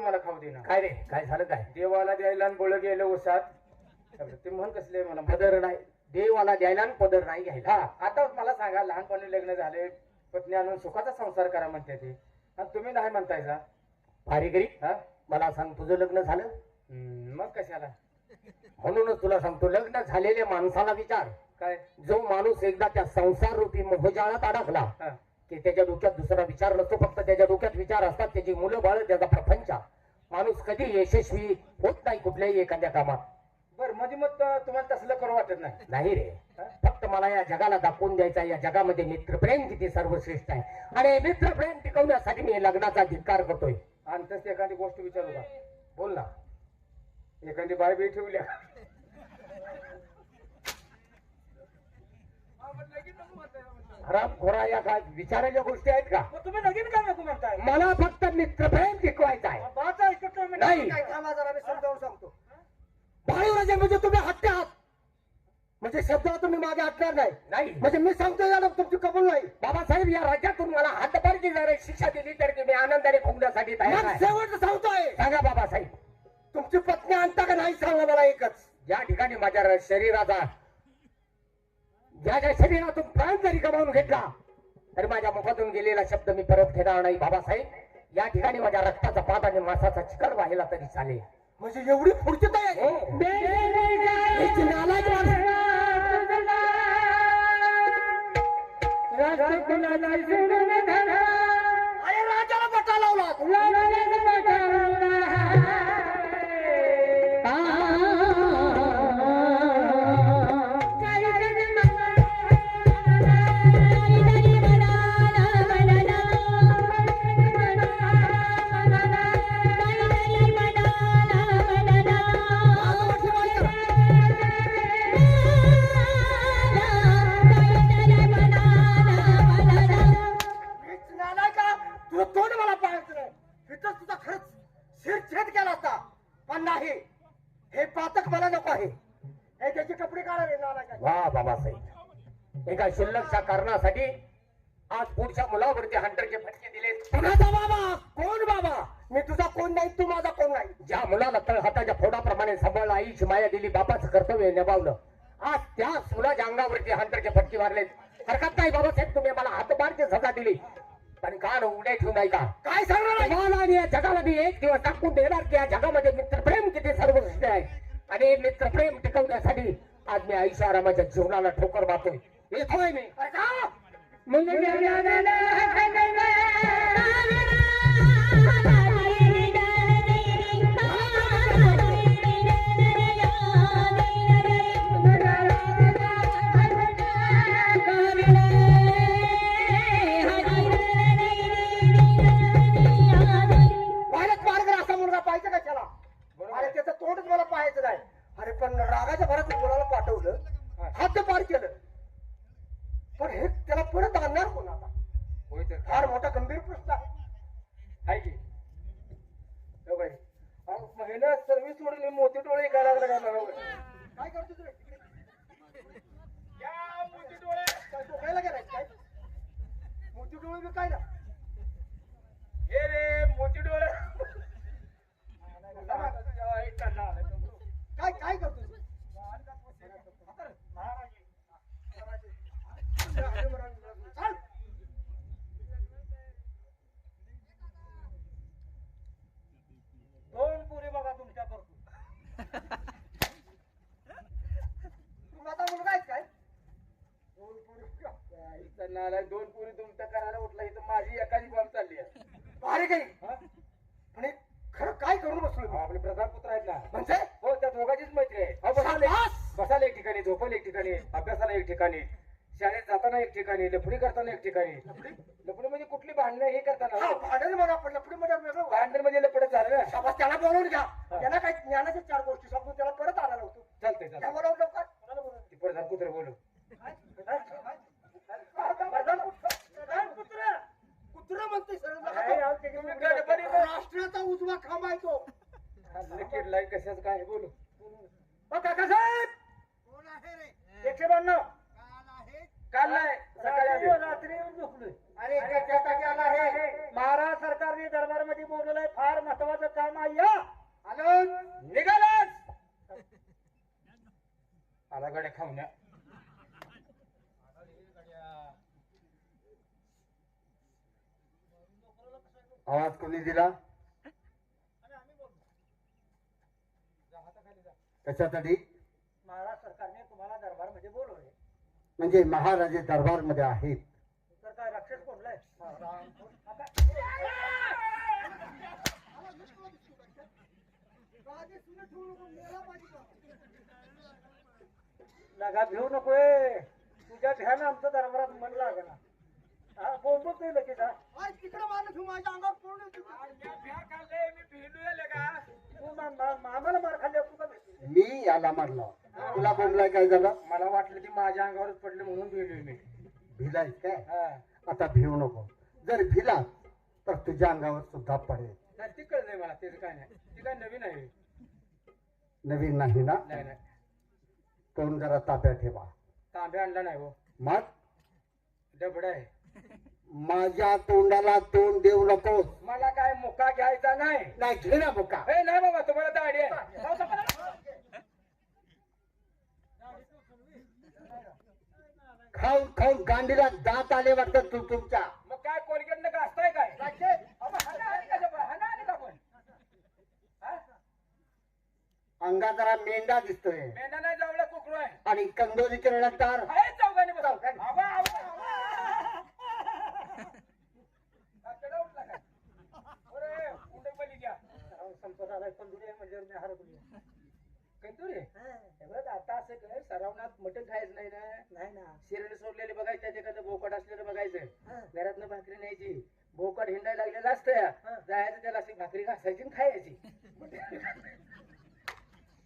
तुम्हाला खाऊ देणार. काय रे? काय झालं काय? देवाला द्यायला आणि बोळ गेलं उसात. ते म्हण कसले मला पदर नाही. देवाला द्यायला आणि पदर नाही घ्यायला. हा आता मला सांगा लहानपणी लग्न झाले पत्नी आणून सुखाचा संसार करा म्हणते ते. आणि तुम्ही नाही म्हणताय का? भारीगरी हा? मला सांग तुझं लग्न झालं? मग कशाला? म्हणूनच तुला सांगतो लग्न झालेल्या माणसाला विचार. काय? जो माणूस एकदा त्या संसार रूपी मोहजाळात अडकला की त्याच्या डोक्यात दुसरा विचार नसतो फक्त त्याच्या डोक्यात विचार असतात त्याची मुलं बाळ त्याचा प्रपंच. माणूस कधी यशस्वी होत नाही कुठल्याही एखाद्या कामात. बर म्हणजे मग तुम्हाला तसलं करू वाटत नाही? नाही रे. फक्त मला या जगाला दाखवून द्यायचा या जगामध्ये मित्रप्रेम किती सर्वश्रेष्ठ आहे. आणि मित्रप्रेम टिकवण्यासाठी मी लग्नाचा धिक्कार करतोय. आणि तशी एखादी गोष्ट विचारू का? बोल ना. एखादी बाय बी ठेवल्या खराब खोरा या काय विचारायच्या गोष्टी आहेत का? तुम्ही लगीन का नको म्हणताय? मला फक्त मित्रप्रेम टिकवायचं आहे. बाचा ऐकतो मी नाही. काय थांबा जरा मी समजावून सांगतो. बाळूराजे म्हणजे तुम्ही हट्टे आहात म्हणजे शब्द तुम्ही मागे हटणार नाही. नाही. म्हणजे मी सांगतो या तुमची कबूल नाही. बाबासाहेब या राज्यातून मला हातबारची जर शिक्षा दिली तर मी आनंदाने तयार आहे. शेवट सांगतोय. सांगा बाबासाहेब. तुमची पत्नी आणता का नाही सांगा मला एकच. ज्या ठिकाणी माझ्या शरीराचा ज्या ज्या शरीरातून प्राण जरी गमावून घेतला तरी माझ्या मुखातून गेलेला शब्द मी परत घेणार नाही बाबासाहेब. या ठिकाणी माझ्या रक्ताचा पाठ आणि मासाचा चिकन वाहिला तरी चालेल. म्हणजे एवढी पुढची तयारी हो. राजाला बटा लावला. एका शिल्लकच्या कारणासाठी आज पुढच्या मुलावरती हंटरचे फटके दिले कुणाचा बाबा? कोण बाबा? मी तुझा कोण नाही तू माझा कोण नाही. ज्या मुलाला तळ हाताच्या फोडाप्रमाणे सांभाळलं आईची माया दिली बापाचं कर्तव्य निभावलं. आज त्याच मुलाच्या अंगावरती हंटरचे फटके मारले हरकत नाही बाबासाहेब तुम्ही मला हातबारची सजा दिली. पण कान उड्या ठेवू नाही का काय सांगणार आणि या जगाला मी एक दिवस टाकून देणार की या जगामध्ये मित्रप्रेम किती सर्वश्रेष्ठ आहे. आणि मित्रप्रेम टिकवण्यासाठी आज मी आयुष्य आरामाच्या जीवनाला ठोकर मारतोय. तोंडच मला पाहायचं नाही. अरे पण रागाच्या भरात मुलाला पाठवलं. हात पार केलं पण हे त्याला परत आणणार कोण आता होय तर फार मोठा गंभीर प्रश्न आहे आहे की हो बाई अहो, महिना सर्व्हिस सोडून हे मोती डोळे करायला लागला का मला? काय करतो तुला या मोती डोळे काय डोकायला गेलाय काय मोती डोळे बी काय ना? हे रे मोती डोळे. काय करतो. दोन पुरी बघा तुमच्या करतो तू माझा मुलगा काय दोन पुरी दोन पुरी तुमच्या करायला उठला इथं माझी एखादी बॉम्ब चालली आहे भारी काही पण हे खरं काय करून बसलो मी? आपले प्रधानपुत्र आहेत ना म्हणजे हो त्या दोघांचीच मैत्री आहे अहो, बसायला शाबास! बसायला एक ठिकाणी झोपायला एक ठिकाणी अभ्यासाला एक ठिकाणी शाळेत जाताना एक ठिकाणी लफडी करताना एक ठिकाणी. लफडी? म्हणजे कुठली भांडणं हे करताना? भांडण म्हणा पण लपडी मध्ये वेगळं भांडण. म्हणजे लफडच झालं ना? शाबास त्याला बोलवून घ्या. त्याला काय ज्ञानाच्या चार गोष्टी सांगतो त्याला परत आणायला होतो चालतंय त्या चालतंय बोलावून लवकर? ती बोलू कुत्रा? म्हणते राष्ट्राचा उजवा खांब आहे तो. कशाच काय बोलू हो काकासाहेब एकशे बाण्णव काल आले. रात्री येऊन झोपलोय. आणि त्याच्यासाठी आला आहे. महाराज सरकारने दरबारमध्ये बोलवलंय फार महत्वाचं काम आहे. या! आलो. निघालाच आला गड्या खाऊन्या आवाज कोणी दिला? कशासाठी महाराज बोलवले म्हणजे महाराजे दरबारमध्ये आहेत. तर काय राक्षस कोणलाय? लगा भिऊ नकोय. तुझ्या भ्यानं आमचं दरबारात मन लागना हा बोंबत नाही लगेच तिकडे मारलं तू माझ्या अंगावर पूर्ण तू मार तू का भेटली? मी याला मारला. तुला बोललाय काय झालं मला वाटलं ती माझ्या अंगावरच पडली म्हणून गेलोय मी. भिलायस काय? हा. आता भिवू नको. जर भिला तर तुझ्या अंगावर सुद्धा पडेल. नाही ती कळलंय मला त्याचं काय नाही. ती काय नवीन आहे? नवीन नाही ना? नाही नाही. तोंड जरा ताब्यात ठेवा. तांब्या आणला नाही हो. मग? डबड आहे. माझ्या तोंडाला तोंड देऊ नकोस. मला काय मुका घ्यायचा नाही? नाही घे ना बोका ए नाही बाबा तुम्हाला दाढी आहे. खाऊन खाऊन गांडीला दात आले वाटत तू तुमच्या मग काय कोलगेट का असताय काय अबा, हाना आणि का जबा? हाना आणि का पण? हा? अंगा जरा मेंढा दिसतोय मेंढा नाही जावला कुकरू आहे आणि कंदोरी तर आहे चौघांनी बसा. आबा, आबा, आबा. हा, पेढा उठला काय? अरे, उंडे पली घ्या. संपत आलाय कंदुरी आहे म्हणजे मी हरपली कंदुरी? हे बघ, आता असं कर सरावनात मटण खायचं नाही ना. नाही ना. शिरणे सोडलेले बघायचं त्यात एखादं बोकड असलेलं बघायचं. घरातनं भाकरी न्यायची. बोकड हिंडायला लागलेलं असतं. जायचं त्याला अशी भाकरी घासायची आणि खायची.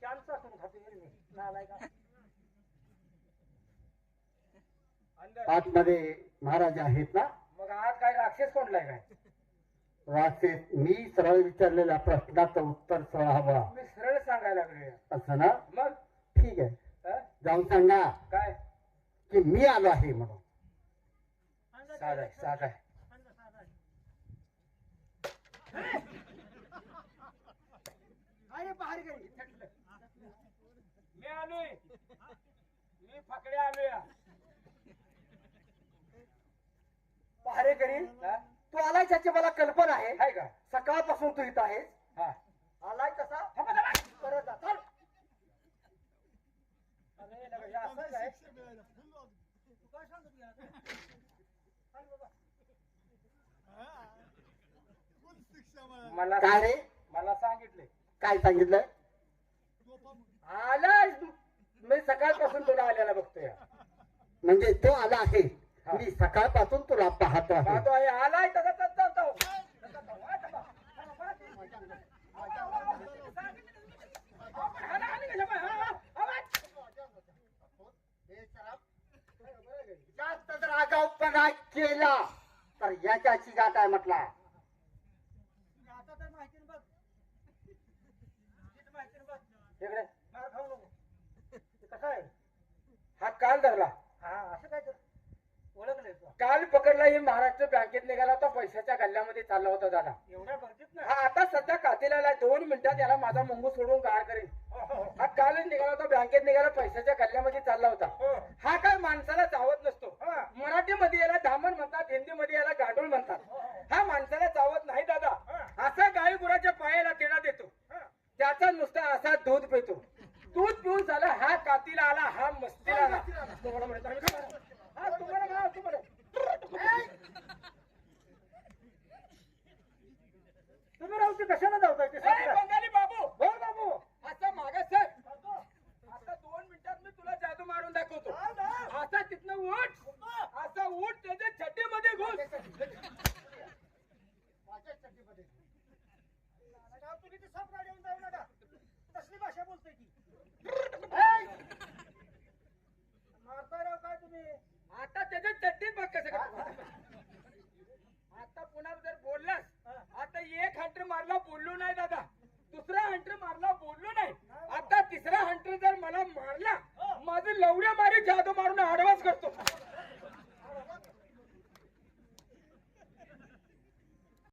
शांत असून खाते घरी मी. नालाय का? आतमध्ये महाराज आहेत ना? मग आज काय राक्षस कोणलाय काय? राक्षस मी सरळ विचारलेल्या प्रश्नाचं उत्तर सरळ हवा. मी सरळ सांगायला लागलोय. असं ना? मग? ठीक आहे? जाऊन सांगा काय? की मी आलो आहे म्हणून. साधा साधा आहे. अरे बाहेर गेली. मी आलोय. मी फकडे आलोय. बाहेर करी हा? तू आलाय त्याची मला कल्पना आहे. आहे का? सकाळपासून तू इथं आहेस हा आलाय तसा थांबा, थांबा. परत जा चल. अरे लगा, हे असं काय? तू काय सांगत गेला? चल बाबा. मला काय रे मला सांगितले काय सांगितलं आलाय मी सकाळपासून तुला आलेला बघतोय. म्हणजे तो आला आहे. मी सकाळपासून तुला पाहतो आहे. पाहतो आहे. आलाय तसा तसा तो जास्त जर आगाऊपणा केला. तर याच्याची जात आहे म्हटला आता तर माहिती बघ नीट माहिती बघ इकडे मार खाऊ नको. ते कसं आहे? हा काल धरला. हा असं काय तर? ओळखलंय तू काल पकडला ही महाराष्ट्र बँकेत निघाला होता पैशाच्या गल्ल्यामध्ये चालला होता दादा. एवढ्या गर्दीत ना हा आता सध्या कातीला आलाय. दोन मिनिटात याला माझा मुंगू सोडून काय करेल. हा कालच निघाला होता बँकेत निघाला पैशाच्या गल्ल्यामध्ये चालला होता. हा. काय माणसाला चावत नसतो. मराठीमध्ये याला धामण म्हणतात हिंदीमध्ये याला गाडोळ म्हणतात. हा माणसाला चावत नाही दादा असा गाई गुराच्या पायाला तेडा देतो त्याचा नुसता असा दूध पितो. दूध पिऊन झाला हा कातीला आला हा मस्तीला आला. तुम्हाला म्हणतो. हा तुम्हाला खा, तुम्हाला तुम्ही राहू ते कशाला जावताय